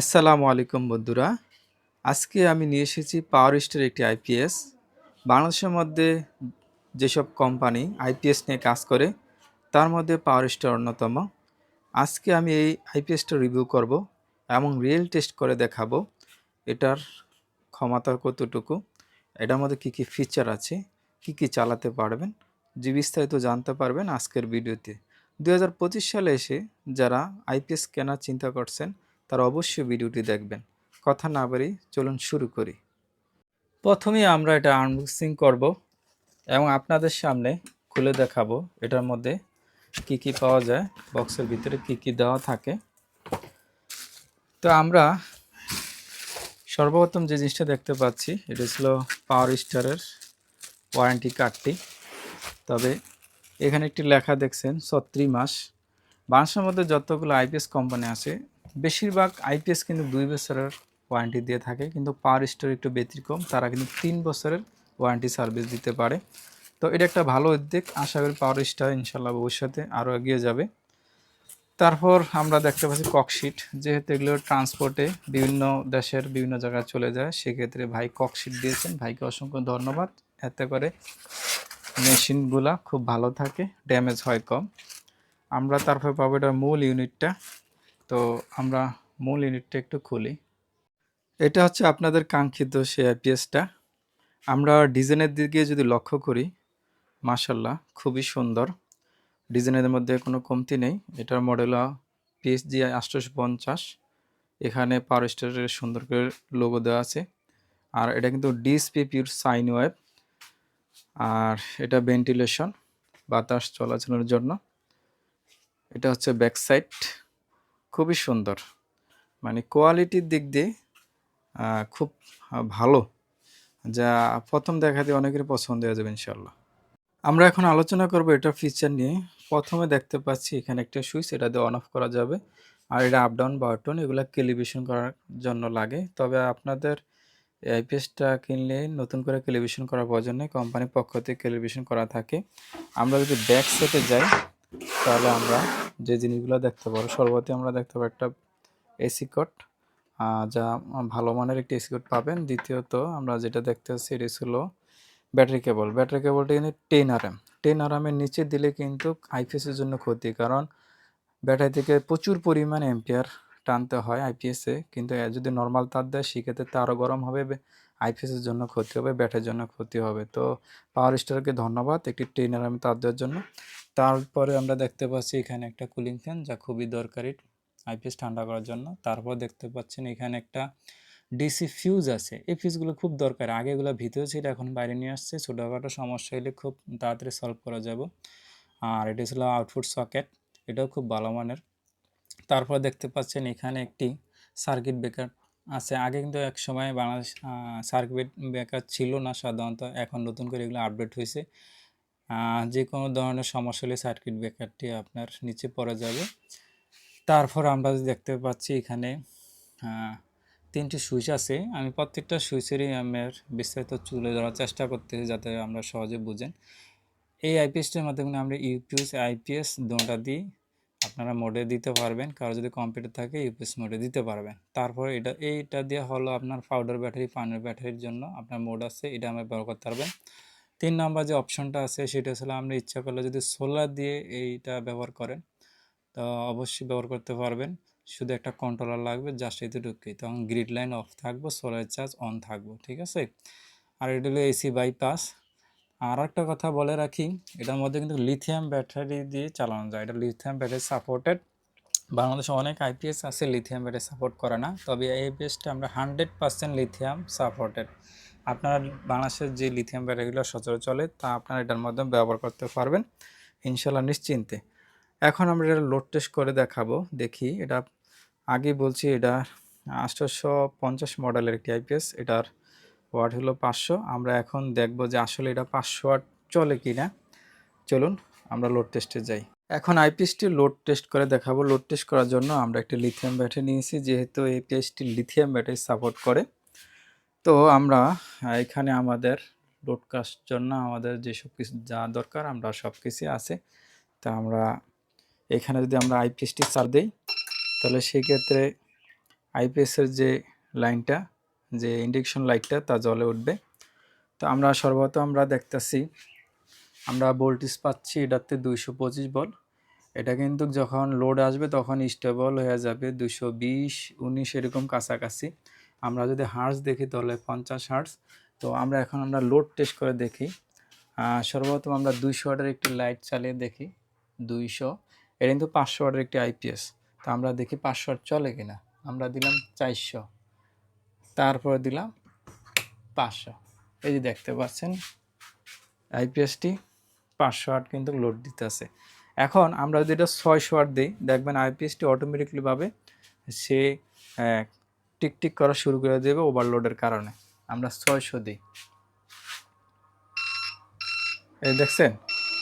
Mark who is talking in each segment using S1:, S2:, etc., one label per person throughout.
S1: আসসালামু আলাইকুম বন্ধুরা। আজকে আমি নিয়ে এসেছি পাওয়ার স্টার একটি আইপিএস বাংলাদেশের মধ্যে যেসব কোম্পানি আইপিএস নিয়ে কাজ করে, তার মধ্যে পাওয়ার স্টার অন্যতম। আজকে আমি এই আইপিএসটা রিভিউ করব এবং রিয়েল টেস্ট করে দেখাবো এটার ক্ষমতা কতটুকু, এটার মধ্যে কী কী ফিচার আছে, কি কি চালাতে পারবেন, যে বিস্তারিত জানতে পারবেন আজকের ভিডিওতে। দু হাজার পঁচিশ সালে এসে যারা আইপিএস কেনার চিন্তা করছেন তারা অবশ্যই ভিডিওটি দেখবেন। কথা না বাড়ি চলুন শুরু করি। প্রথমেই আমরা এটা আনবক্সিং করব এবং আপনাদের সামনে খুলে দেখাবো এটার মধ্যে কি কি পাওয়া যায় বক্সের ভিতরে কি কি দেওয়া থাকে। তো আমরা সর্বপ্রথম যে জিনিসটা দেখতে পাচ্ছি, এটা ছিল পাওয়ার স্টারের ওয়ারেন্টি কার্ডটি তবে এখানে একটি লেখা দেখছেন, ছত্রিশ মাস। বাংলাদেশের মধ্যে যতগুলো আইপিএস কোম্পানি আছে বেশিরভাগ আইপিএস কিন্তু দুই বছরের ওয়ারেন্টি দিয়ে থাকে, কিন্তু পাওয়ার স্টোর একটু ব্যতিক্রম, তারা কিন্তু তিন বছরের ওয়ারেন্টি সার্ভিস দিতে পারে। তো এটা একটা ভালো উদ্যোগ, আশা করি পাওয়ার স্টার ইনশাল্লাহ ভবিষ্যতে আরও এগিয়ে যাবে। তারপর আমরা দেখতে পাচ্ছি ককশিট যেহেতু এগুলো ট্রান্সপোর্টে বিভিন্ন দেশের বিভিন্ন জায়গায় চলে যায়, সেক্ষেত্রে ভাই ককশিট দিয়েছেন। ভাইকে অসংখ্য ধন্যবাদ। এতে করে মেশিনগুলা খুব ভালো থাকে ড্যামেজ হয় কম। আমরা তারপর পাবো এটা মূল ইউনিটটা তো আমরা মূল ইউনিটটা একটু খুলি। এটা হচ্ছে আপনাদের কাঙ্ক্ষিত সে আইপিএসটা আমরা ডিজাইনের দিকে যদি লক্ষ্য করি মাশাল্লাহ খুবই সুন্দর। ডিজাইনের মধ্যে কোনো কমতি নেই। এটার মডেল পিএসজি আটশোশো পঞ্চাশ। এখানে পাওয়ার স্টারের সুন্দর করে লোগো দেওয়া আছে। আর এটা কিন্তু ডিসপি পিউর সাইন ওয়েব আর এটা ভেন্টিলেশন বাতাস চলাচলের জন্য। এটা হচ্ছে ব্যাক সাইড খুবই সুন্দর। মানে কোয়ালিটির দিক দিয়ে খুব ভালো, যা প্রথম দেখাতে অনেকের পছন্দ হয়ে যাবে ইনশাল্লাহ আমরা এখন আলোচনা করব এটার ফিচার নিয়ে। প্রথমে দেখতে পাচ্ছি এখানে একটা সুইচ, এটা দিয়ে অন অফ করা যাবে। আর এটা আপ ডাউন বাটন এগুলো ক্যালিব্রেশন করার জন্য লাগে। তবে আপনাদের আইপিএসটা কিনলে নতুন করে ক্যালিব্রেশন করার প্রয়োজন নেই। কোম্পানির পক্ষ থেকে ক্যালিব্রেশন করা থাকে। আমরা যদি ব্যাক সেটে যাই তাহলে আমরা যে জিনিসগুলো দেখতে পারব সর্বতি আমরা দেখতে পাবো একটা এসি কোড যা ভালো মানের একটি এসি কোড পাবেন। দ্বিতীয়ত আমরা যেটা দেখতে পাচ্ছি, এটি ছিল ব্যাটারি কেবল। ব্যাটারি কেবলটা কিন্তু ten R M ten R এমের নিচে দিলে কিন্তু আইপিএসের জন্য ক্ষতি, কারণ ব্যাটারি থেকে প্রচুর পরিমাণ এম্পিয়ার টানতে হয় আইপিএসে কিন্তু যদি নর্মাল তার দেয়, সেক্ষেত্রে আরও গরম হবে। আইপিএসের জন্য ক্ষতি হবে ব্যাটের জন্য ক্ষতি হবে। তো পাওয়ার স্টারকে ধন্যবাদ, একটি টেন আমি তার দেওয়ার জন্য। তারপরে আমরা দেখতে পাচ্ছি এখানে একটা কুলিং ফ্যান যা খুবই দরকারি আইপিএস ঠান্ডা করার জন্য। তারপর দেখতে পাচ্ছেন এখানে একটা ডিসি ফিউজ আছে। এই ফিউজগুলো খুব দরকার। আগে এগুলো ভিতরে ছিল, এখন বাইরে নিয়ে আসছে। ছোটোখাটো সমস্যা হলে খুব তাড়াতাড়ি সলভ করা যাব। আর এটা ছিল আউটপুট সকেট এটাও খুব ভালো মানের। তারপর দেখতে পাচ্ছেন এখানে একটি সার্কিট ব্রেকার আছে। আগে কিন্তু এক সময় বাংলাদেশ সার্কিট ব্রেকার ছিল না সাধারণত। এখন নতুন করে এগুলো আপডেট হয়েছে। যে কোনো ধরনের সমস্যা হলে সার্কিট ব্রেকারটি আপনার নিচে পড়ে যাবে। তারপর আমরা দেখতে পাচ্ছি এখানে তিনটি সুইচ আছে। আমি প্রত্যেকটা সুইচেরই আমার বিস্তারিত তুলে ধরার চেষ্টা করতেছি যাতে আমরা সহজে বুঝেন। এই আইপিএসটির মাধ্যমে আমরা ইউপিএস আইপিএস দুটা দিয়ে আপনারা মোডে দিতে পারবেন। কারও যদি কম্পিউটার থাকে ইউপিএস মোডে দিতে পারবেন। তারপর এটা, এইটা দিয়ে হলো আপনার পাউডার ব্যাটারি পানের ব্যাটারির জন্য আপনার মোড আছে, এটা আমরা ব্যবহার করতে পারবেন। তিন নম্বর যে অপশনটা আছে, সেটা হলো আমরা ইচ্ছা করলে যদি সোলার দিয়ে এইটা ব্যবহার করেন, তো অবশ্যই ব্যবহার করতে পারবেন। শুধু একটা কন্ট্রোলার লাগবে জাস্ট এতটুকুই তখন গ্রিড লাইন অফ থাকব সোলার চার্জ অন থাকব, ঠিক আছে? আর এটা হলো এসি বাইপাস আর একটা কথা বলে রাখি, এটার মধ্যে কিন্তু লিথিয়াম ব্যাটারি দিয়ে চালানো যায়। এটা লিথিয়াম ব্যাটারি সাপোর্টেড বাংলাদেশে অনেক আইপিএস আছে লিথিয়াম ব্যাটারি সাপোর্ট করে না। তবে এই আইপিএসটা আমরা হান্ড্রেড পার্সেন্ট লিথিয়াম সাপোর্টেড আপনারা বাংলাদেশের যে লিথিয়াম ব্যাটারিগুলো সচরাচর চলে, তা আপনারা এটার মধ্যে ব্যবহার করতে পারবেন, ইনশাল্লাহ নিশ্চিন্তে। এখন আমরা এটা লোড টেস্ট করে দেখাবো, দেখি এটা, আগে বলছি এটা আঠারোশো পঞ্চাশ মডেলের একটি আইপিএস এটার ওয়াট হলো পাঁচশো। আমরা এখন দেখব যে আসলে এটা পাঁচশো ওয়াট চলে কি না চলুন, আমরা লোড টেস্টে যাই। এখন আইপিএসটি লোড টেস্ট করে দেখাবো। লোড টেস্ট করার জন্য আমরা একটি লিথিয়াম ব্যাটারি নিয়েছি, যেহেতু এই লিথিয়াম ব্যাটারি সাপোর্ট করে। তো আমরা এখানে আমাদের লোড কাস্ট জন্য আমাদের যেসব কিছু যা দরকার, আমরা সব কিছুই আছে। তা আমরা এখানে যদি আমরা আইপিএসটি চার দিই, তাহলে সেক্ষেত্রে আইপিএসের যে লাইনটা যে ইন্ডাকশন লাইটটা তা জ্বলে উঠবে। তো আমরা সর্বত আমরা দেখতেছি, আমরা ভোল্টেজ পাচ্ছি এটাতে দুইশো পঁচিশ বল এটা কিন্তু যখন লোড আসবে তখন স্টেবল হয়ে যাবে দুশো বিশ, উনিশ এরকম কাছাকাছি। আমরা যদি হার্স দেখি তাহলে পঞ্চাশ হার্স তো আমরা এখন আমরা লোড টেস্ট করে দেখি। সর্বপ্রথম আমরা দুইশো ওয়াটের একটি লাইট চালিয়ে দেখি। দুইশো, এটা কিন্তু পাঁচশো ওয়াটের একটি আইপিএস তো আমরা দেখি পাঁচশো চলে কিনা। আমরা দিলাম চারশো। তারপরে দিলাম পাঁচশো। এই যে দেখতে পাচ্ছেন আইপিএসটি পাঁচশো আট কিন্তু লোড দিতেছে। এখন আমরা যদি এটা ছয়শো আট দিই, দেখবেন আইপিএসটি অটোমেটিকলি ভাবে সে টিকটিক করা শুরু করে দেবে ওভারলোডের কারণে। আমরা ছয়শো দিই। এই দেখছেন,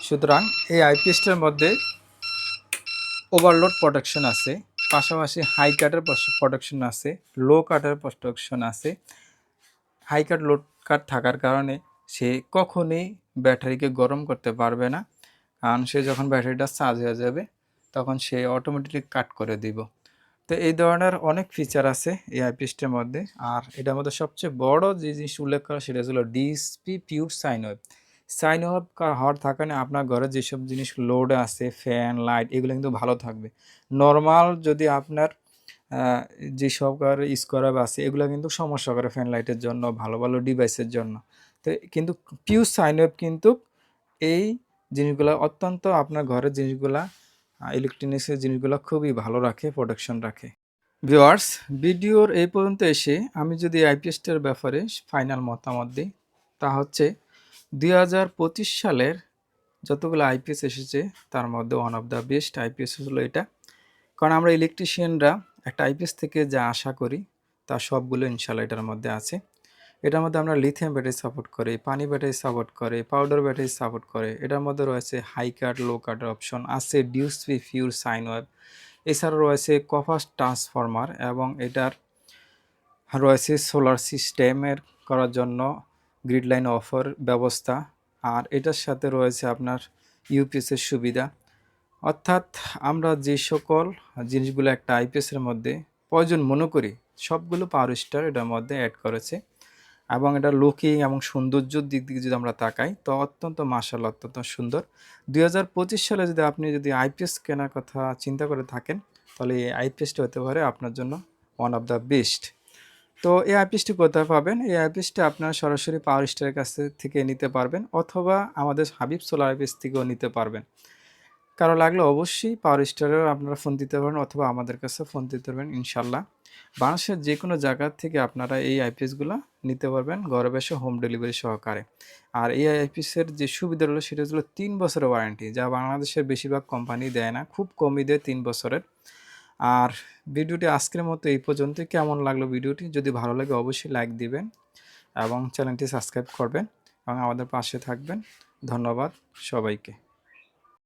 S1: সুতরাং এই আইপিএসটার মধ্যে ওভারলোড প্রোটেকশন আছে। পাশাপাশি হাই কাটের প্রোটেকশন আছে লো কাটের প্রোটেকশন আছে। হাই কাট লো কাট থাকার কারণে সে কখনই ব্যাটারিকে গরম করতে পারবে না। কারণ সে যখন ব্যাটারিটা চার্জ হয়ে যাবে, তখন সে অটোমেটিকলি কাট করে দিব। তো এই ধরনের অনেক ফিচার আছে এই আইপিএসটির মধ্যে। আর এটার মধ্যে সবচেয়ে বড় যে জিনিস উল্লেখ করা সেটা হলো DSP pure sine wave sine wave হওয়ার থাকানে আপনার ঘরে যেসব জিনিস লোড আছে ফ্যান লাইট এগুলো কিন্তু ভালো থাকবে। নর্মাল যদি আপনার আহ, যেসব স্কোয়ার আছে এগুলো কিন্তু সমস্যা করে ফ্যান লাইটের জন্য ভালো ভালো ডিভাইসের জন্য। তো কিন্তু পিউর সাইন ওয়েব কিন্তু এই জিনিসগুলো অত্যন্ত আপনার ঘরের জিনিসগুলা ইলেকট্রনিক্সের জিনিসগুলো খুবই ভালো রাখে প্রোটেকশন রাখে। ভিওয়ার্স ভিডিওর এই পর্যন্ত এসে আমি যদি আইপিএসটার ব্যাপারে ফাইনাল মতামত দিই তা হচ্ছে দুই হাজার পঁচিশ সালের যতগুলো আইপিএস এসেছে, তার মধ্যে one of the best IPS হলো এটা। কারণ আমরা ইলেকট্রিশিয়ানরা একটা আইপিএস থেকে যা আশা করি, তা সবগুলো ইনশাল্লাহ এটার মধ্যে আছে। এটার মধ্যে আমরা লিথিয়াম ব্যাটারি সাপোর্ট করে, পানি ব্যাটারি সাপোর্ট করে পাউডার ব্যাটারি সাপোর্ট করে, এটার মধ্যে রয়েছে হাই কার্ড লো কাটের অপশন আছে ডিউসপি ফিউর সাইন ওয়েব রয়েছে কফাস ট্রান্সফরমার এবং এটার রয়েছে সোলার সিস্টেমের করার জন্য গ্রিড লাইন অফার ব্যবস্থা। আর এটার সাথে রয়েছে আপনার ইউপিএসের সুবিধা। অর্থাৎ আমরা যে সকল জিনিসগুলো একটা আইপিএসের মধ্যে প্রয়োজন মনে করি, সবগুলো পাওয়ার স্টার এটার মধ্যে অ্যাড করেছে। এবং এটা লুকিং এবং সৌন্দর্যর দিক থেকে যদি আমরা তাকাই, তো অত্যন্ত মার্শাল অত্যন্ত সুন্দর। দুই হাজার পঁচিশ সালে যদি আপনি যদি আইপিএস কেনার কথা চিন্তা করে থাকেন, তাহলে এই আইপিএসটা হতে পারে আপনার জন্য ওয়ান অফ দ্য বেস্ট তো এই আইপিএসটি কোথায় পাবেন? এই আইপিএসটি আপনারা সরাসরি পাওয়ার স্টারের কাছ থেকে নিতে পারবেন অথবা আমাদের হাবিব সোলার আইপিএস থেকেও নিতে পারবেন। কারও লাগলে অবশ্যই পাওয়ার স্টারেও আপনারা ফোন দিতে পারেন অথবা আমাদের কাছে ফোন দিতে পারবেন ইনশাল্লাহ বাংলাদেশের যে কোনো জায়গা থেকে আপনারা এই আইপিএসগুলো নিতে পারবেন ঘরে বসে হোম ডেলিভারি সহকারে। আর এই আইপিএসের যে সুবিধা হলো সেটা হলো তিন বছরের ওয়ারেন্টি যা বাংলাদেশের বেশিরভাগ কোম্পানি দেয় না, খুব কমই দেয় তিন বছরের। আর ভিডিওটি আজকের মতো এই পর্যন্ত। কেমন লাগল ভিডিওটি? যদি ভালো লাগে অবশ্যই লাইক দিবেন এবং চ্যানেলটি সাবস্ক্রাইব করবেন এবং আমাদের পাশে থাকবেন। ধন্যবাদ সবাইকে।